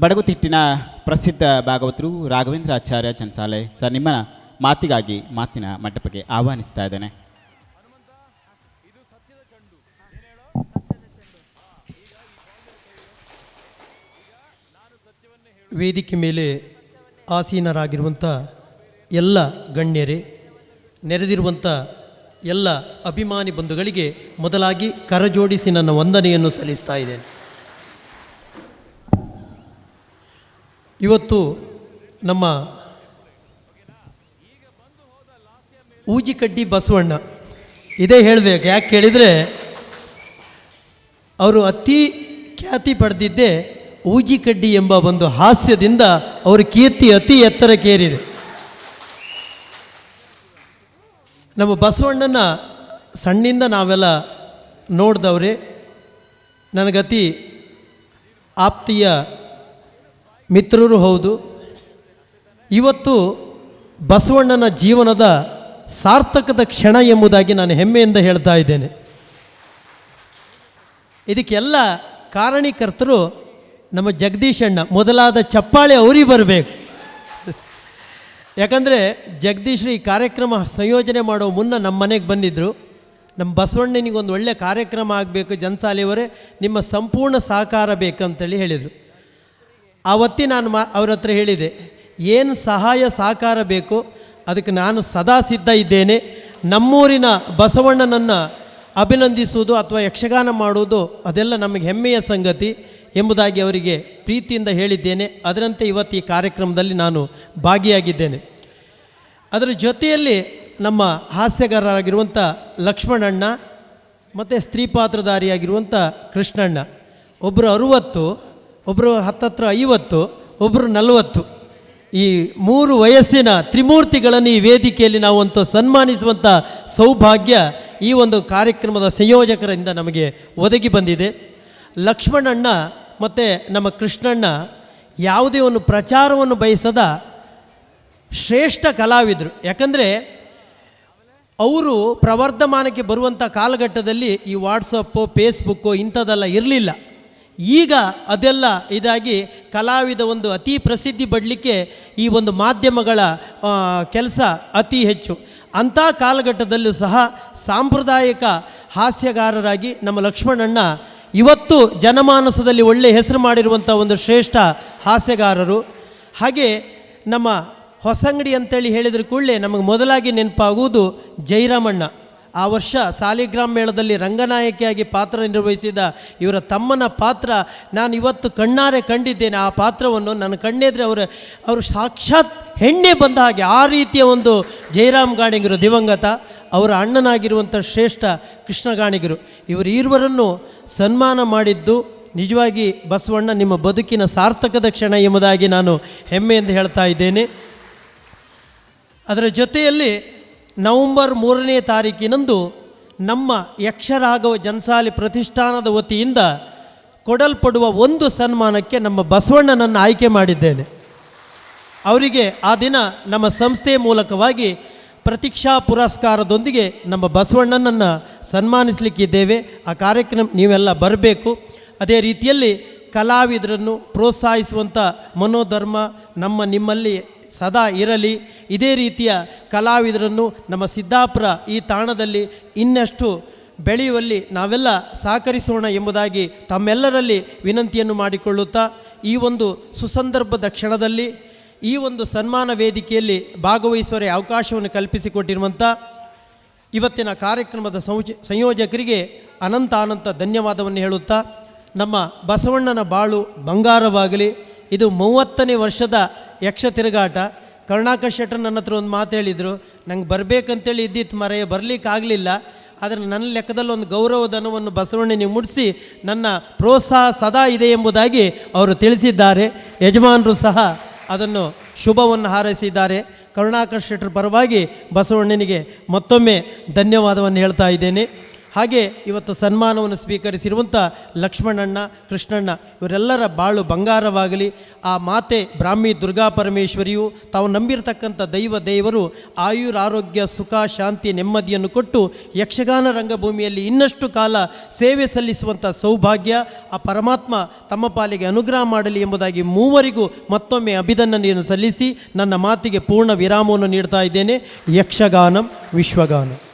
ಬಡಗುತಿಟ್ಟಿನ ಪ್ರಸಿದ್ಧ ಭಾಗವತರು ರಾಘವೇಂದ್ರ ಆಚಾರ್ಯ ಚನ್ಸಾಲೆ ಸರ್ ನಿಮ್ಮ ಮಾತಿಗಾಗಿ ಮಾತಿನ ಮಂಟಪಕ್ಕೆ ಆಹ್ವಾನಿಸ್ತಾ ಇದ್ದೇನೆ. ವೇದಿಕೆ ಮೇಲೆ ಆಸೀನರಾಗಿರುವಂಥ ಎಲ್ಲ ಗಣ್ಯರೇ ನೆರೆದಿರುವಂಥ ಎಲ್ಲ ಅಭಿಮಾನಿ ಬಂಧುಗಳಿಗೆ ಮೊದಲಾಗಿ ಕರಜೋಡಿಸಿ ನನ್ನ ವಂದನೆಯನ್ನು ಸಲ್ಲಿಸ್ತಾ ಇದ್ದೇನೆ. ಇವತ್ತು ನಮ್ಮ ಊಜಿಕಡ್ಡಿ ಬಸವಣ್ಣ, ಇದೇ ಹೇಳಬೇಕು. ಯಾಕೆ ಕೇಳಿದರೆ ಅವರು ಅತಿ ಖ್ಯಾತಿ ಪಡೆದಿದ್ದೇ ಊಜಿಕಡ್ಡಿ ಎಂಬ ಒಂದು ಹಾಸ್ಯದಿಂದ ಅವರ ಕೀರ್ತಿ ಅತಿ ಎತ್ತರಕ್ಕೇರಿದೆ ನಮ್ಮ ಬಸವಣ್ಣನ ಸಣ್ಣಿಂದ ನಾವೆಲ್ಲ ನೋಡಿದವ್ರೆ ನನಗತಿ ಆಪ್ತಿಯ ಮಿತ್ರರು ಹೌದು. ಇವತ್ತು ಬಸವಣ್ಣನ ಜೀವನದ ಸಾರ್ಥಕದ ಕ್ಷಣ ಎಂಬುದಾಗಿ ನಾನು ಹೆಮ್ಮೆಯಿಂದ ಹೇಳ್ತಾ ಇದ್ದೇನೆ. ಇದಕ್ಕೆಲ್ಲ ಕಾರಣೀಕರ್ತರು ನಮ್ಮ ಜಗದೀಶಣ್ಣ ಮೊದಲಾದ ಚಪ್ಪಾಳೆ ಅವರಿಗೆ ಬರಬೇಕು. ಯಾಕಂದರೆ ಜಗದೀಶ್ ಈ ಕಾರ್ಯಕ್ರಮ ಸಂಯೋಜನೆ ಮಾಡೋ ಮುನ್ನ ನಮ್ಮ ಮನೆಗೆ ಬಂದಿದ್ದರು ನಮ್ಮ ಬಸವಣ್ಣನಿಗೆ ಒಂದು ಒಳ್ಳೆಯ ಕಾರ್ಯಕ್ರಮ ಆಗಬೇಕು, ಜನಸಾಲೆಯವರೇ, ನಿಮ್ಮ ಸಂಪೂರ್ಣ ಸಹಕಾರ ಬೇಕಂತೇಳಿ ಹೇಳಿದರು. ಆವತ್ತಿ ನಾನು ಮಾ ಅವ್ರ ಹತ್ರ ಹೇಳಿದೆ, ಏನು ಸಹಾಯ ಸಹಕಾರ ಬೇಕು? ಅದಕ್ಕೆ ನಾನು ಸದಾ ಸಿದ್ಧ ಇದ್ದೇನೆ. ನಮ್ಮೂರಿನ ಬಸವಣ್ಣನನ್ನು ಅಭಿನಂದಿಸುವುದು ಅಥವಾ ಯಕ್ಷಗಾನ ಮಾಡುವುದು ಅದೆಲ್ಲ ನಮಗೆ ಹೆಮ್ಮೆಯ ಸಂಗತಿ ಎಂಬುದಾಗಿ ಅವರಿಗೆ ಪ್ರೀತಿಯಿಂದ ಹೇಳಿದ್ದೇನೆ. ಅದರಂತೆ ಇವತ್ತು ಈ ಕಾರ್ಯಕ್ರಮದಲ್ಲಿ ನಾನು ಭಾಗಿಯಾಗಿದ್ದೇನೆ. ಅದರ ಜೊತೆಯಲ್ಲಿ ನಮ್ಮ ಹಾಸ್ಯಗಾರರಾಗಿರುವಂಥ ಲಕ್ಷ್ಮಣಣ್ಣ, ಮತ್ತು ಸ್ತ್ರೀ ಪಾತ್ರಧಾರಿಯಾಗಿರುವಂಥ ಕೃಷ್ಣಣ್ಣ ಒಬ್ಬರು ಅರುವತ್ತು ಒಬ್ಬರು ಹತ್ತತ್ರ ಐವತ್ತು ಒಬ್ಬರು ನಲವತ್ತು. ಈ ಮೂರು ವಯಸ್ಸಿನ ತ್ರಿಮೂರ್ತಿಗಳನ್ನು ಈ ವೇದಿಕೆಯಲ್ಲಿ ನಾವು ಅಂತ ಸನ್ಮಾನಿಸುವಂಥ ಸೌಭಾಗ್ಯ ಈ ಒಂದು ಕಾರ್ಯಕ್ರಮದ ಸಂಯೋಜಕರಿಂದ ನಮಗೆ ಒದಗಿ ಬಂದಿದೆ. ಲಕ್ಷ್ಮಣಣ್ಣ ಮತ್ತು ನಮ್ಮ ಕೃಷ್ಣಣ್ಣ ಯಾವುದೇ ಒಂದು ಪ್ರಚಾರವನ್ನು ಬಯಸದ ಶ್ರೇಷ್ಠ ಕಲಾವಿದರು. ಯಾಕಂದರೆ ಅವರು ಪ್ರವರ್ಧಮಾನಕ್ಕೆ ಬರುವಂಥ ಕಾಲಘಟ್ಟದಲ್ಲಿ ಈ ವಾಟ್ಸಪ್ಪು, ಫೇಸ್ಬುಕ್ಕು ಇಂಥದ್ದೆಲ್ಲ ಇರಲಿಲ್ಲ. ಈಗ ಅದೆಲ್ಲ ಇದಾಗಿ ಕಲಾವಿದ ಒಂದು ಅತಿ ಪ್ರಸಿದ್ಧಿ ಪಡಲಿಕ್ಕೆ ಈ ಒಂದು ಮಾಧ್ಯಮಗಳ ಕೆಲಸ ಅತಿ ಹೆಚ್ಚು. ಅಂಥ ಕಾಲಘಟ್ಟದಲ್ಲೂ ಸಹ ಸಾಂಪ್ರದಾಯಿಕ ಹಾಸ್ಯಗಾರರಾಗಿ ನಮ್ಮ ಲಕ್ಷ್ಮಣಣ್ಣ ಇವತ್ತು ಜನಮಾನಸದಲ್ಲಿ ಒಳ್ಳೆ ಹೆಸರು ಮಾಡಿರುವಂಥ ಒಂದು ಶ್ರೇಷ್ಠ ಹಾಸ್ಯಗಾರರು. ಹಾಗೆ ನಮ್ಮ ಹೊಸಂಗಡಿ ಅಂತೇಳಿ ಹೇಳಿದ್ರೆ ಕೂಡಲೇ ನಮಗೆ ಮೊದಲಾಗಿ ನೆನಪಾಗುವುದು ಜೈರಾಮಣ್ಣ. ಆ ವರ್ಷ ಸಾಲಿಗ್ರಾಮ್ ಮೇಳದಲ್ಲಿ ರಂಗನಾಯಕಿಯಾಗಿ ಪಾತ್ರ ನಿರ್ವಹಿಸಿದ ಇವರ ತಮ್ಮನ ಪಾತ್ರ, ನಾನು ಇವತ್ತು ಕಣ್ಣಾರೆ ಕಂಡಿದ್ದೇನೆ. ಆ ಪಾತ್ರವನ್ನು ನನ್ನ ಕಣ್ಣೆದ್ರೆ ಅವರ, ಅವರು ಸಾಕ್ಷಾತ್ ಹೆಣ್ಣೆ ಬಂದ ಹಾಗೆ ಆ ರೀತಿಯ ಒಂದು ಜಯರಾಮ್ ಗಾಣಿಗರು, ದಿವಂಗತ, ಅವರ ಅಣ್ಣನಾಗಿರುವಂಥ ಶ್ರೇಷ್ಠ ಕೃಷ್ಣ ಗಾಣಿಗರು. ಇವರು ಇರುವರನ್ನು ಸನ್ಮಾನ ಮಾಡಿದ್ದು ನಿಜವಾಗಿ ಬಸವಣ್ಣ ನಿಮ್ಮ ಬದುಕಿನ ಸಾರ್ಥಕದ ಕ್ಷಣ ಎಂಬುದಾಗಿ ನಾನು ಹೆಮ್ಮೆಯಿಂದ ಹೇಳ್ತಾ ಇದ್ದೇನೆ. ಅದರ ಜೊತೆಯಲ್ಲಿ ನವಂಬರ್ ಮೂರನೇ ತಾರೀಕಿನಂದು ನಮ್ಮ ಯಕ್ಷರಾಘವ ಜನಸಾಲಿ ಪ್ರತಿಷ್ಠಾನದ ವತಿಯಿಂದ ಕೊಡಲ್ಪಡುವ ಒಂದು ಸನ್ಮಾನಕ್ಕೆ ನಮ್ಮ ಬಸವಣ್ಣನನ್ನು ಆಯ್ಕೆ ಮಾಡಿದ್ದೇನೆ. ಅವರಿಗೆ ಆ ದಿನ ನಮ್ಮ ಸಂಸ್ಥೆ ಮೂಲಕವಾಗಿ ಪ್ರತೀಕ್ಷಾ ಪುರಸ್ಕಾರದೊಂದಿಗೆ ನಮ್ಮ ಬಸವಣ್ಣನನ್ನು ಸನ್ಮಾನಿಸಲಿಕ್ಕಿದ್ದೇವೆ. ಆ ಕಾರ್ಯಕ್ರಮ ನೀವೆಲ್ಲ ಬರಬೇಕು. ಅದೇ ರೀತಿಯಲ್ಲಿ ಕಲಾವಿದರನ್ನು ಪ್ರೋತ್ಸಾಹಿಸುವಂಥ ಮನೋಧರ್ಮ ನಮ್ಮ ನಿಮ್ಮಲ್ಲಿ ಸದಾ ಇರಲಿ. ಇದೇ ರೀತಿಯ ಕಲಾವಿದರನ್ನು ನಮ್ಮ ಸಿದ್ದಾಪುರ ಈ ತಾಣದಲ್ಲಿ ಇನ್ನಷ್ಟು ಬೆಳೆಯುವಲ್ಲಿ ನಾವೆಲ್ಲ ಸಹಕರಿಸೋಣ ಎಂಬುದಾಗಿ ತಮ್ಮೆಲ್ಲರಲ್ಲಿ ವಿನಂತಿಯನ್ನು ಮಾಡಿಕೊಳ್ಳುತ್ತಾ, ಈ ಒಂದು ಸುಸಂದರ್ಭದ ಕ್ಷಣದಲ್ಲಿ, ಈ ಒಂದು ಸನ್ಮಾನ ವೇದಿಕೆಯಲ್ಲಿ ಭಾಗವಹಿಸುವರೆ ಅವಕಾಶವನ್ನು ಕಲ್ಪಿಸಿಕೊಟ್ಟಿರುವಂಥ ಇವತ್ತಿನ ಕಾರ್ಯಕ್ರಮದ ಸಂಯೋಜಕರಿಗೆ ಅನಂತ ಅನಂತ ಧನ್ಯವಾದವನ್ನು ಹೇಳುತ್ತಾ, ನಮ್ಮ ಬಸವಣ್ಣನ ಬಾಳು ಬಂಗಾರವಾಗಲಿ, ಇದು ಮೂವತ್ತನೇ ವರ್ಷದ ಯಕ್ಷ ತಿರುಗಾಟ. ಕರುಣಾಕರ್ ಶೆಟ್ಟರ್ ನನ್ನ ಹತ್ರ ಒಂದು ಮಾತು ಹೇಳಿದರು. ನಂಗೆ ಬರಬೇಕಂತೇಳಿ ಇದ್ದಿತ್ತು ಮರೆಯ ಬರಲಿಕ್ಕಾಗಲಿಲ್ಲ ಆದರೆ ನನ್ನ ಲೆಕ್ಕದಲ್ಲಿ ಒಂದು ಗೌರವಧನವನ್ನು ನೀವು ಮುಡಿಸಿ ನನ್ನ ಪ್ರೋತ್ಸಾಹ ಸದಾ ಇದೆ ಎಂಬುದಾಗಿ ಅವರು ತಿಳಿಸಿದ್ದಾರೆ. ಯಜಮಾನರು ಸಹ ಅದನ್ನು ಶುಭವನ್ನು ಹಾರೈಸಿದ್ದಾರೆ. ಕರುಣಾಕರ್ ಶೆಟ್ಟರ್ ಪರವಾಗಿ ಬಸವಣ್ಣನಿಗೆ ಮತ್ತೊಮ್ಮೆ ಧನ್ಯವಾದವನ್ನು ಹೇಳ್ತಾ ಇದ್ದೇನೆ. ಹಾಗೆ ಇವತ್ತು ಸನ್ಮಾನವನ್ನು ಸ್ವೀಕರಿಸಿರುವಂಥ ಲಕ್ಷ್ಮಣಣ್ಣ, ಕೃಷ್ಣಣ್ಣ, ಇವರೆಲ್ಲರ ಬಾಳು ಬಂಗಾರವಾಗಲಿ, ಆ ಮಾತೆ ಬ್ರಾಹ್ಮಿ ದುರ್ಗಾ ಪರಮೇಶ್ವರಿಯು ತಾವು ನಂಬಿರತಕ್ಕಂಥ ದೈವ ದೇವರು ಆಯುರಾರೋಗ್ಯ ಸುಖ, ಶಾಂತಿ, ನೆಮ್ಮದಿಯನ್ನು ಕೊಟ್ಟು ಯಕ್ಷಗಾನ ರಂಗಭೂಮಿಯಲ್ಲಿ ಇನ್ನಷ್ಟು ಕಾಲ ಸೇವೆ ಸಲ್ಲಿಸುವಂಥ ಸೌಭಾಗ್ಯ, ಆ ಪರಮಾತ್ಮ ತಮ್ಮ ಪಾಲಿಗೆ ಅನುಗ್ರಹ ಮಾಡಲಿ ಎಂಬುದಾಗಿ ಮೂವರಿಗೂ ಮತ್ತೊಮ್ಮೆ ಅಭಿನಂದನೆಯನ್ನು ಸಲ್ಲಿಸಿ ನನ್ನ ಮಾತಿಗೆ ಪೂರ್ಣ ವಿರಾಮವನ್ನು ನೀಡ್ತಾ ಇದ್ದೇನೆ. ಯಕ್ಷಗಾನಂ, ವಿಶ್ವಗಾನಂ.